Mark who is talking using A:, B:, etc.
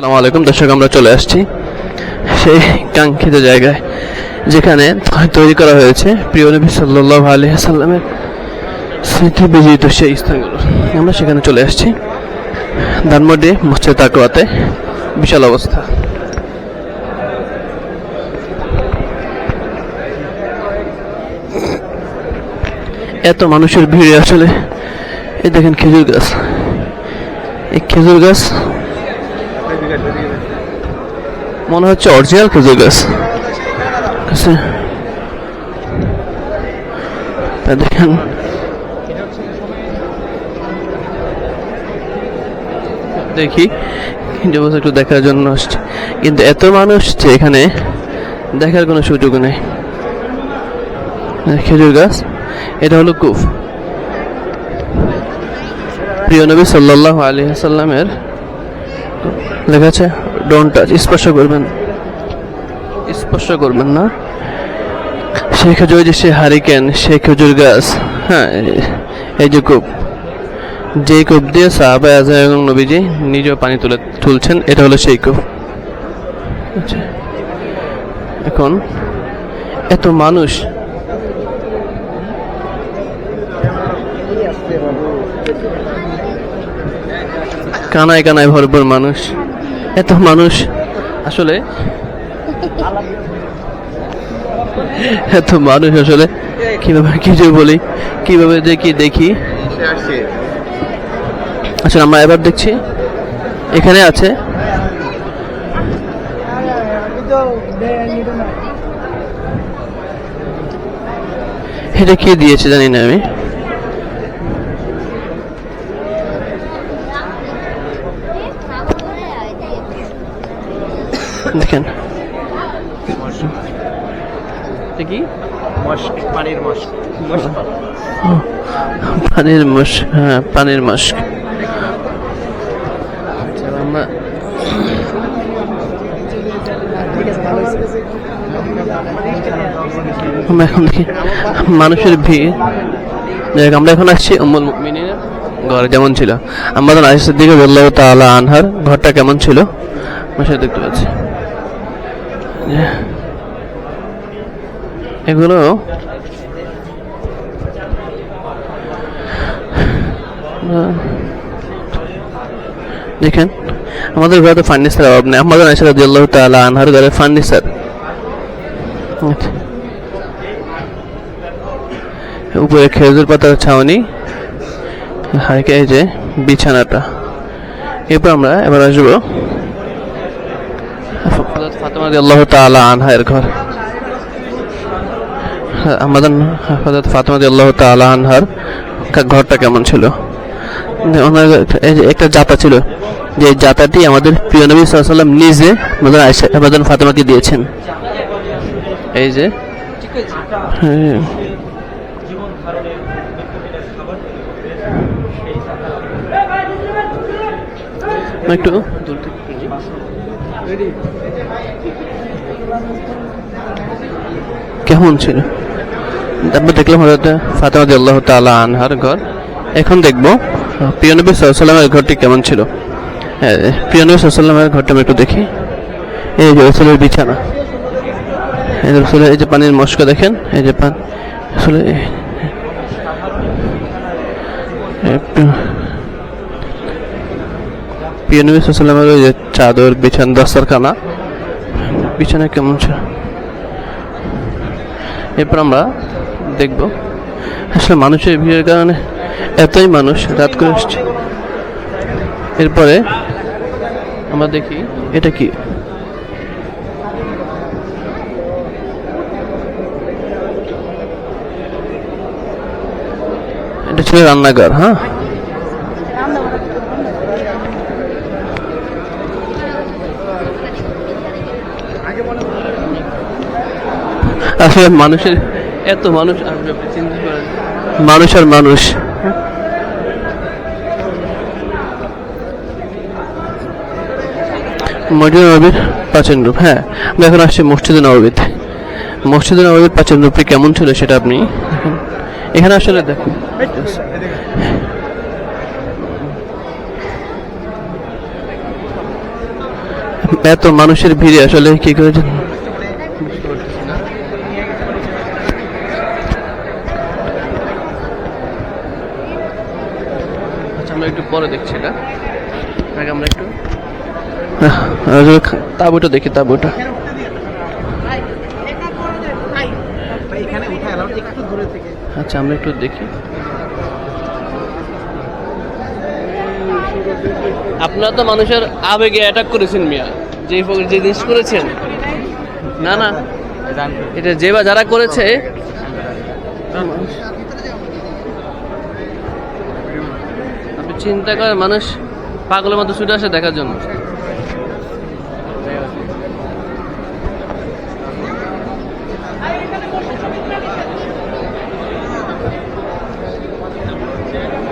A: আসসালামু আলাইকুম। দর্শক, আমরা চলে আসছি সেই কাঙ্ক্ষিত জায়গায় যেখানে তৈরি করা হয়েছে প্রিয় নবী সাল্লাহ আলী সাল্লামের স্মৃতি বিজড়িত সেই স্থানগুলো। আমরা সেখানে চলে আসছি। ধানমন্ডি মসজিদ তাকুয়াতে বিশাল অবস্থা। এত মানুষের ভিড়ে আসলে এই দেখেন খেজুর গাছ। এই খেজুর গাছ মনে হচ্ছে অরিজিনাল খেজুর গাছ দেখেন। দেখি। যে একটু দেখার জন্য আসছে। কিন্তু এত মানুষ যে এখানে দেখার কোনো সুযোগ নেই। খেজুর গাছ। এটা হলো কুফ। প্রিয় নবী সাল্লাহ আলী সাল্লামের লেখা আছে ডোন্ট টাচ স্পর্শ করবেন। স্পর্শ করবেন না। সেই খেজুর যে সে হারিকেন সেই খেজুর গাছ হ্যাঁ এই যে কূপ যে কূপ দিয়ে সাহাবা আজম এবং নবীজি নিজেও পানি তুলে তুলছেন, এটা হলো সেই কূপ। আচ্ছা। এখন এত মানুষ কানায় কানায় ভরপুর মানুষ। এত মানুষ আসলে এত মানুষ আসলে কীভাবে কি যে বলি, কীভাবে যে কি দেখি। আসলে আমরা এবার দেখছি, এখানে আছে। এটা কি দিয়েছে জানি না আমি। দেখেন। কি?
B: পানির মস্ক।
A: পানির মস্ক হ্যাঁ পানির মস্ক। আমরা আমরা এখন দেখি মানুষের ভিড়। দেখ, আমরা এখন আসছি উম্মুল মুমিনের ঘর যেমন ছিল। আমাদের আয়েশার দিকে বলল তাআলা আনহার ঘরটা কেমন ছিল? আমরা সেটা দেখতে পাচ্ছি। এগুলো দেখেন, আমাদের ঘরে তো ফার্নিচার অভাব নেই। আমাদের আয়েশা রাদিয়াল্লাহু তাআলা আনহার ঘরে ফার্নিচার আচ্ছা। উপরে খেজুর পাতার ছাউনি হাইকে এই যে বিছানাটা। এরপর আমরা এবার আসব হযরত ফাতেমা রাদিয়াল্লাহু তাআলা আনহার ঘর। আমাদের হযরত ফাতেমা রাদিয়াল্লাহু তাআলা আনহার ঘরটা কেমন ছিল? যে ওনার একটা জাতা ছিল, যে জাতাটি আমাদের প্রিয় নবী সাল্লাম নিজে আমাদের আয়েশা আমাদের ফাতেমাকে দিয়েছেন। এই যে হ্যাঁ। একটু। কেমন ছিল? তারপর দেখলাম হজরত ফাতেমা আল্লাহ তাআলা আনহার ঘর। এখন দেখব প্রিয় নবী সাল্লামের ঘরটি কেমন ছিল। হ্যাঁ, প্রিয় নবী সাল্লামের ঘরটা আমি একটু দেখি। এই যে রসুলের বিছানা। এই যে রসুলের এই যে পানির মস্ক দেখেন। এই যে পান আসলে একটু প্রিয় নবী সাল্লামের ওই যে চাদর, বিছানা, দস্তরখানা। বিছানা কেমন ছিল? এরপর আমরা দেখব। আসলে মানুষের ভিড়ের কারণে এতই মানুষ রাত করে এসছে এরপরে আমরা দেখি এটা কি। এটা ছিল রান্নাঘর হ্যাঁ? আসলে মানুষের এত মানুষ মানুষ আর মানুষ। মসজিদ নবীর রূপ হ্যাঁ। আমরা এখন আসছি মসজিদ নবীতে মসজিদ নবীর রূপটি কেমন ছিল সেটা আপনি এখানে আসলে দেখুন। এত মানুষের ভিড়ে আসলে কি করে আমরা একটু পরে দেখছি এটা। আগে আমরা একটু তাঁবুটা দেখি, তাঁবুটা। আচ্ছা আমরা একটু দেখি। আপনারা তো মানুষের আবেগে অ্যাটাক করেছেন মিয়া। যে যে জিনিস করেছেন। না না। এটা যে বা যারা করেছে চিন্তা করে মানুষ পাগলের মতো ছুটে আসে দেখার জন্য।